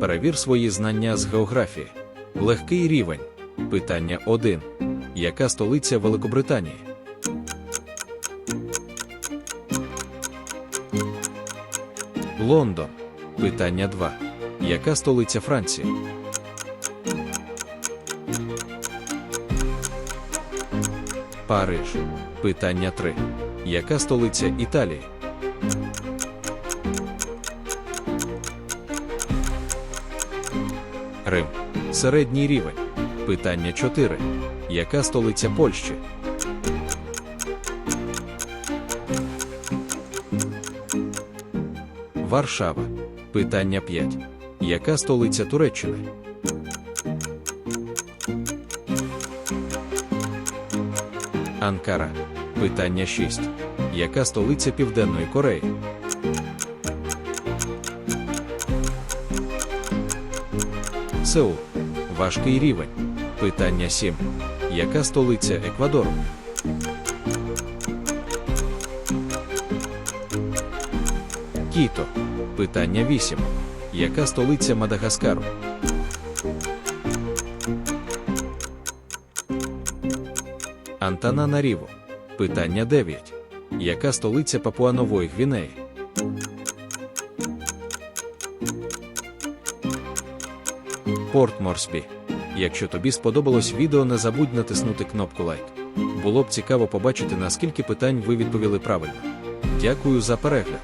Перевір свої знання з географії. Легкий рівень. Питання 1. Яка столиця Великобританії? Лондон. Питання 2. Яка столиця Франції? Париж. Питання 3. Яка столиця Італії? Рим. Середній рівень. Питання 4. Яка столиця Польщі? Варшава. Питання 5. Яка столиця Туреччини? Анкара. Питання 6. Яка столиця Південної Кореї? Сеул. Важкий рівень. Питання 7. Яка столиця Еквадору? Кіто. Питання 8. Яка столиця Мадагаскару? Антананаріво. Питання 9. Яка столиця Папуа-Нової Гвінеї? Порт Морсбі. Якщо тобі сподобалось відео, не забудь натиснути кнопку лайк. Було б цікаво побачити, наскільки питань ви відповіли правильно. Дякую за перегляд.